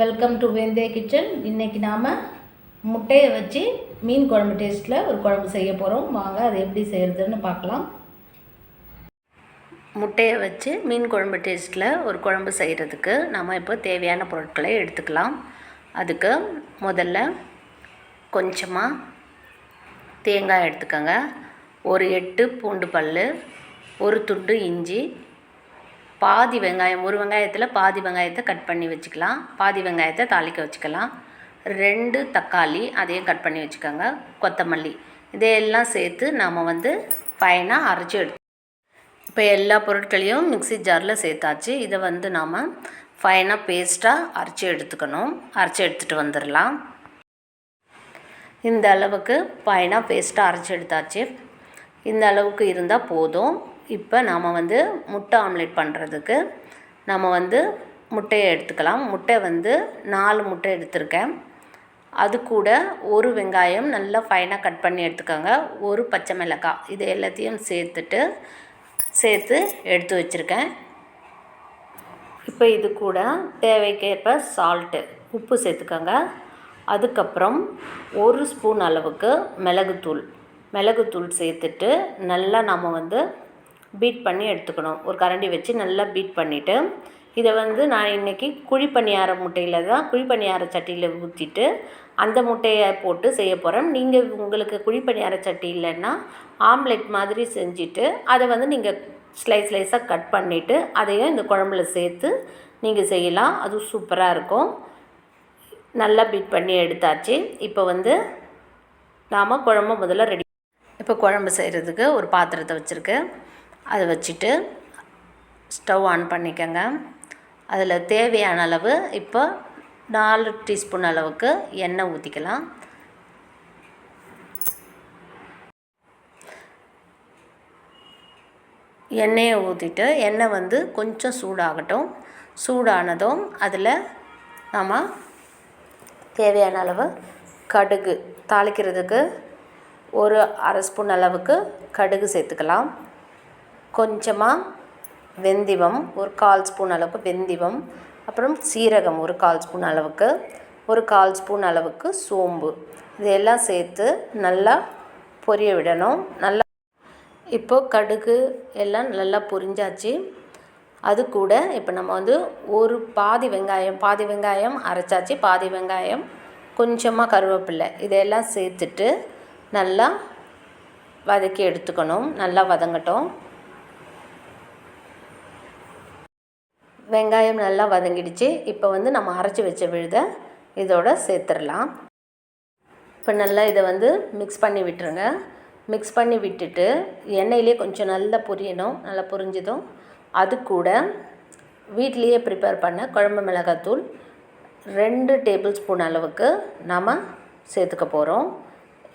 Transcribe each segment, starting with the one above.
Welcome to வேந்தே kitchen இன்றைக்கி நாம் முட்டையை வச்சு மீன் குழம்பு டேஸ்ட்டில் ஒரு குழம்பு செய்ய போகிறோம் வாங்க அது எப்படி செய்கிறதுன்னு பார்க்கலாம். முட்டையை வச்சு மீன் குழம்பு டேஸ்ட்டில் ஒரு குழம்பு செய்கிறதுக்கு நம்ம இப்போ தேவையான பொருட்களை எடுத்துக்கலாம். அதுக்கு முதல்ல கொஞ்சமாக தேங்காய் எடுத்துக்கோங்க. ஒரு எட்டு பூண்டு பல் ஒரு துண்டு இஞ்சி பாதி வெங்காயம் ஒரு வெங்காயத்தில் பாதி வெங்காயத்தை கட் பண்ணி வச்சுக்கலாம். பாதி வெங்காயத்தை தாளிக்க வச்சுக்கலாம். ரெண்டு தக்காளி அதையும் கட் பண்ணி வச்சுக்கோங்க. கொத்தமல்லி. இதையெல்லாம் சேர்த்து நாம் வந்து ஃபைனாக அரைச்சி எடுத்து இப்போ எல்லா பொருட்களையும் மிக்ஸி ஜாரில் சேர்த்தாச்சு. இதை வந்து நாம் ஃபைனாக பேஸ்ட்டாக அரைச்சி எடுத்துக்கணும். அரைச்சி எடுத்துகிட்டு வந்துடலாம். இந்த அளவுக்கு ஃபைனாக பேஸ்ட்டாக அரைச்சி எடுத்தாச்சு. இந்த அளவுக்கு இருந்தால் போதும். இப்போ நாம் வந்து முட்டை ஆம்லேட் பண்ணுறதுக்கு நம்ம வந்து முட்டையை எடுத்துக்கலாம். முட்டை வந்து நாலு முட்டை எடுத்திருக்கேன். அது கூட ஒரு வெங்காயம் நல்லா ஃபைனாக கட் பண்ணி எடுத்துக்கோங்க. ஒரு பச்சை மிளகாய். இது எல்லாத்தையும் சேர்த்துட்டு சேர்த்து எடுத்து வச்சுருக்கேன். இப்போ இது கூட தேவைக்கேற்ப சால்ட்டு உப்பு சேர்த்துக்கோங்க. அதுக்கப்புறம் ஒரு ஸ்பூன் அளவுக்கு மிளகுத்தூள். மிளகுத்தூள் சேர்த்துட்டு நல்லா நம்ம வந்து பீட் பண்ணி எடுத்துக்கணும். ஒரு கரண்டி வச்சு நல்லா பீட் பண்ணிவிட்டு இதை வந்து நான் இன்றைக்கி குழிப்பணியார முட்டையில் தான் குழிப்பணியார சட்டியில் ஊற்றிட்டு அந்த முட்டையை போட்டு செய்ய போகிறேன் நீங்கள் உங்களுக்கு குழிப்பணியார சட்டி இல்லைன்னா ஆம்லெட் மாதிரி செஞ்சுட்டு அதை வந்து நீங்கள் ஸ்லைஸ் ஸ்லைஸாக கட் பண்ணிவிட்டு அதையும் இந்த குழம்புல சேர்த்து நீங்கள் செய்யலாம். அது சூப்பராக இருக்கும். நல்லா பீட் பண்ணி எடுத்தாச்சு. இப்போ வந்து நாம் குழம்பு முதல்ல ரெடி இப்போ குழம்பு செய்கிறதுக்கு ஒரு பாத்திரத்தை வச்சுருக்கேன் அதை வச்சுட்டு ஸ்டவ் ஆன் பண்ணிக்கோங்க. அதில் தேவையான அளவு இப்போ நாலு டீஸ்பூன் அளவுக்கு எண்ணெய் ஊற்றிக்கலாம். எண்ணெயை ஊற்றிட்டு எண்ணெய் வந்து கொஞ்சம் சூடாகட்டும். சூடானதும் அதில் நம்ம தேவையான அளவு கடுகு தாளிக்கிறதுக்கு ஒரு அரை ஸ்பூன் அளவுக்கு கடுகு சேர்த்துக்கலாம். கொஞ்சமாக வெந்தயம் ஒரு கால் ஸ்பூன் அளவுக்கு வெந்தயம் அப்புறம் சீரகம் ஒரு கால் ஸ்பூன் அளவுக்கு ஒரு கால் ஸ்பூன் அளவுக்கு சோம்பு. இதையெல்லாம் சேர்த்து நல்லா பொரிய விடணும். நல்லா இப்போது கடுகு எல்லாம் நல்லா பொரிஞ்சாச்சு. அது கூட இப்போ நம்ம வந்து ஒரு பாதி வெங்காயம் பாதி வெங்காயம் அரைச்சாச்சு. பாதி வெங்காயம் கொஞ்சமாக கருவேப்பில்லை இதையெல்லாம் சேர்த்துட்டு நல்லா வதக்கி எடுத்துக்கணும். நல்லா வதங்கட்டும். வெங்காயம் நல்லா வதங்கிடுச்சு. இப்போ வந்து நம்ம அரைச்சி வச்ச விழுதை இதோட சேர்த்துடலாம். இப்போ நல்லா இதை வந்து மிக்ஸ் பண்ணி விட்டுருங்க. மிக்ஸ் பண்ணி விட்டுட்டு எண்ணெயிலே கொஞ்சம் நல்லா பொரியணும். நல்லா பொரிஞ்சதும். அது கூட வீட்டிலையே ப்ரிப்பேர் பண்ண குழம்பு மிளகாத்தூள் ரெண்டு டேபிள் ஸ்பூன் அளவுக்கு நாம் சேர்த்துக்க போகிறோம்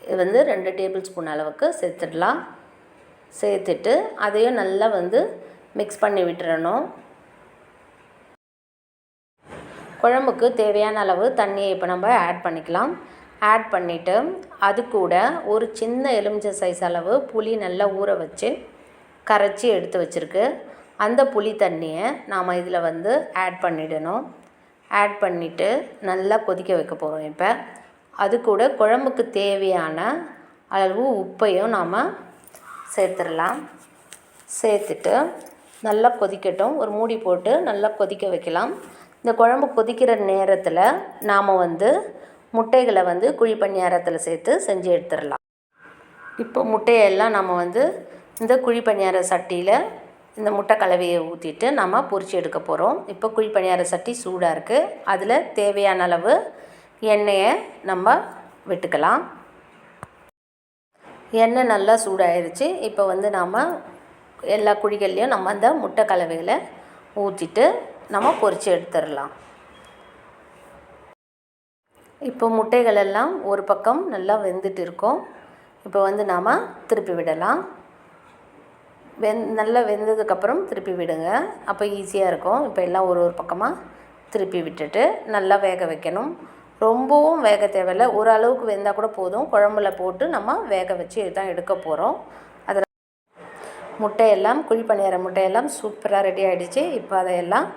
இது வந்து ரெண்டு டேபிள் ஸ்பூன் அளவுக்கு சேர்த்துடலாம். சேர்த்துட்டு அதையும் நல்லா வந்து மிக்ஸ் பண்ணி விட்டுறணும். குழம்புக்கு தேவையான அளவு தண்ணியை இப்போ நம்ம ஆட் பண்ணிக்கலாம். ஆட் பண்ணிவிட்டு அது கூட ஒரு சின்ன எலுமிச்சை சைஸ் அளவு புளி நல்லா ஊற வச்சு கரைச்சி எடுத்து வச்சுருக்கு. அந்த புளி தண்ணியை நாம் இதில் வந்து ஆட் பண்ணிடணும். ஆட் பண்ணிவிட்டு நல்லா கொதிக்க வைக்க போகிறோம் இப்போ. அது கூட குழம்புக்கு தேவையான அளவு உப்பையும் நாம் சேர்த்துடலாம். சேர்த்துட்டு நல்லா கொதிக்கட்டும். ஒரு மூடி போட்டு நல்லா கொதிக்க வைக்கலாம். இந்த குழம்பு கொதிக்கிற நேரத்தில் நாம் வந்து முட்டைகளை வந்து குழி பணியாரத்தில் சேர்த்து செஞ்சு எடுத்துடலாம். இப்போ முட்டையெல்லாம் நம்ம வந்து இந்த குழி பணியார சட்டியில் இந்த முட்டை கலவையை ஊற்றிட்டு நம்ம பொறிச்சு எடுக்க போகிறோம் இப்போ குழி பணியார சட்டி சூடாக இருக்குது அதில் தேவையான அளவு எண்ணெயை நம்ம விட்டுக்கலாம். எண்ணெய் நல்லா சூடாயிருச்சு. இப்போ வந்து நாம் எல்லா குழிகள்லேயும் நம்ம அந்த முட்டை கலவைகளை ஊற்றிட்டு நம்ம பொரித்து எடுத்துடலாம். இப்போ முட்டைகள் எல்லாம் ஒரு பக்கம் நல்லா வெந்துட்டு இருக்கும். இப்போ வந்து நாம் திருப்பி விடலாம். வெந் நல்லா வெந்ததுக்கப்புறம் திருப்பி விடுங்க. அப்போ ஈஸியாக இருக்கும். இப்போ எல்லாம் ஒரு ஒரு பக்கமாக திருப்பி விட்டுட்டு நல்லா வேக வைக்கணும். ரொம்பவும் வேக தேவையில்லை. ஓரளவுக்கு வெந்தால் கூட போதும். குழம்புல போட்டு நம்ம வேக வச்சு தான் எடுக்க போகிறோம் முட்டையெல்லாம் குழி பணியார முட்டையெல்லாம் சூப்பராக ரெடி ஆகிடுச்சு இப்போ அதையெல்லாம்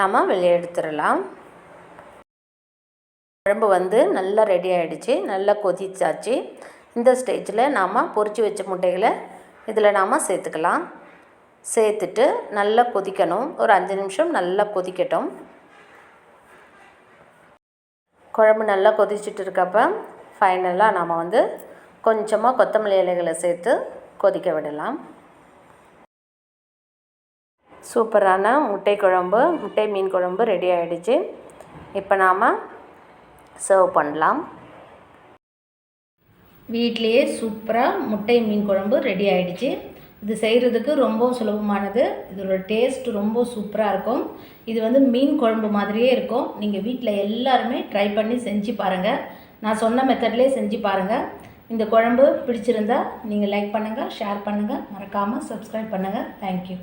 நம்ம வெளியே எடுத்துடலாம். குழம்பு வந்து நல்லா ரெடி ஆகிடுச்சு நல்லா கொதிச்சாச்சு. இந்த ஸ்டேஜில் நாம் பொறிச்சு வச்ச முட்டைகளை இதில் நாம் சேர்த்துக்கலாம். சேர்த்துட்டு நல்லா கொதிக்கணும். ஒரு அஞ்சு நிமிஷம் நல்லா கொதிக்கட்டும். குழம்பு நல்லா கொதிச்சுட்டு இருக்கப்ப ஃபைனலாக நாம் வந்து கொஞ்சமாக கொத்தமல்லி இலைகளை சேர்த்து கொதிக்க விடலாம். சூப்பரான முட்டை குழம்பு முட்டை மீன் குழம்பு ரெடி ஆகிடுச்சு இப்போ நாம் சர்வ் பண்ணலாம். வீட்லேயே சூப்பராக முட்டை மீன் குழம்பு ரெடி ஆகிடுச்சு இது செய்கிறதுக்கு ரொம்ப சுலபமானது. இதோட டேஸ்ட் ரொம்ப சூப்பராக இருக்கும். இது வந்து மீன் குழம்பு மாதிரியே இருக்கும். நீங்கள் வீட்டில் எல்லாருமே ட்ரை பண்ணி செஞ்சு பாருங்கள் நான் சொன்ன மெத்தட்லேயே செஞ்சு பாருங்கள் இந்த குழம்பு பிடிச்சிருந்தா நீங்கள் லைக் பண்ணுங்கள் ஷேர் பண்ணுங்கள் மறக்காமல் சப்ஸ்கிரைப் பண்ணுங்கள் தேங்க்யூ